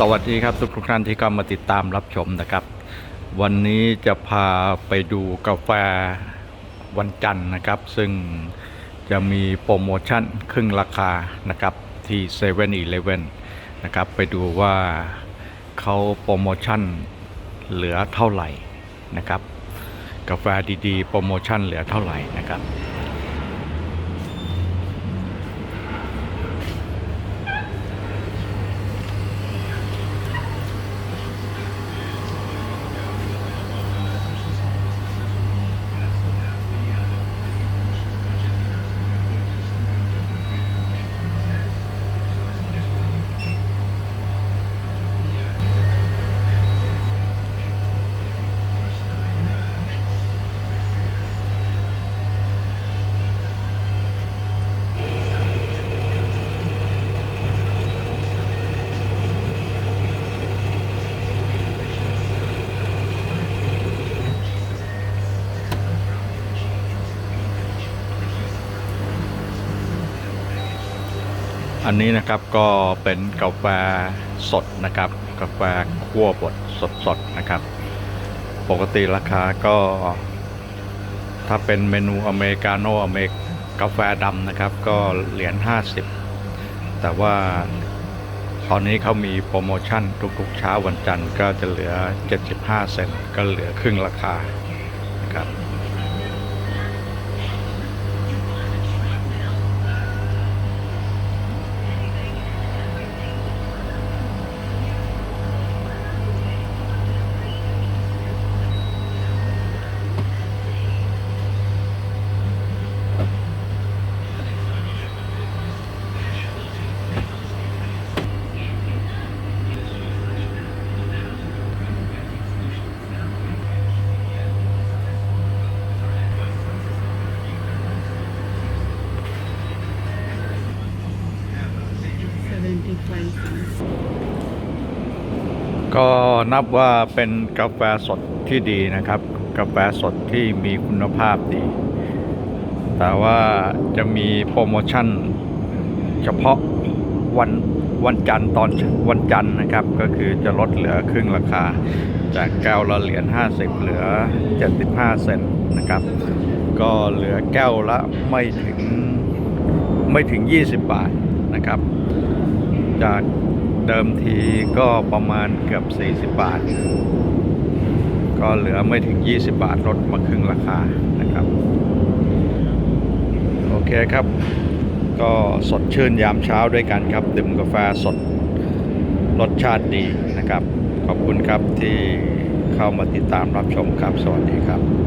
สวัสดีครับทุกท่านที่เข้ามาติดตามรับชมนะครับ วันนี้จะพาไปดูกาแฟวันจันทร์นะครับ ซึ่งจะมีโปรโมชั่นครึ่งราคานะครับที่7 e เ e ่ e อนะครับไปดูว่าเขาโปรโมชั่นเหลือเท่าไหร่นะครับ กาแฟดีๆ โปรโมชั่นเหลือเท่าไหร่นะครับ อันนี้นะครับก็เป็นกาแฟสดนะครับ กาแฟคั่วบดสดๆนะครับ ปกติราคาก็ ถ้าเป็นเมนูอเมริกาโน่อเมริกกาแฟดำนะครับ ก็เหรียญ50 แต่ว่าตอนนี้เขามีโปรโมชั่นทุกๆเช้าวันจันทร์ก็จะเหลือ 75 เซนก็เหลือครึ่งราคานะครับ ก็นับว่าเป็นกาแฟสดที่ดีนะครับ กาแฟสดที่มีคุณภาพดี แต่ว่าจะมีโปรโมชั่น เฉพาะวันวันจันทร์ตอนวันจันทร์นะครับ ก็คือจะลดเหลือครึ่งราคา จากแก้วละเหรียญ50 เหลือ 75 เซนนะครับ ก็เหลือแก้วละไม่ถึงไม่ถึง 20 บาทนะครับ จากเดิมทีก็ประมาณเกือบ 40 บาท ก็เหลือไม่ถึง 20 บาทลดมาครึ่งราคานะครับ โอเคครับ ก็สดชื่นยามเช้าด้วยกันครับ ดื่มกาแฟสดรสชาติดีนะครับ ขอบคุณครับที่เข้ามาติดตามรับชมครับ สวัสดีครับ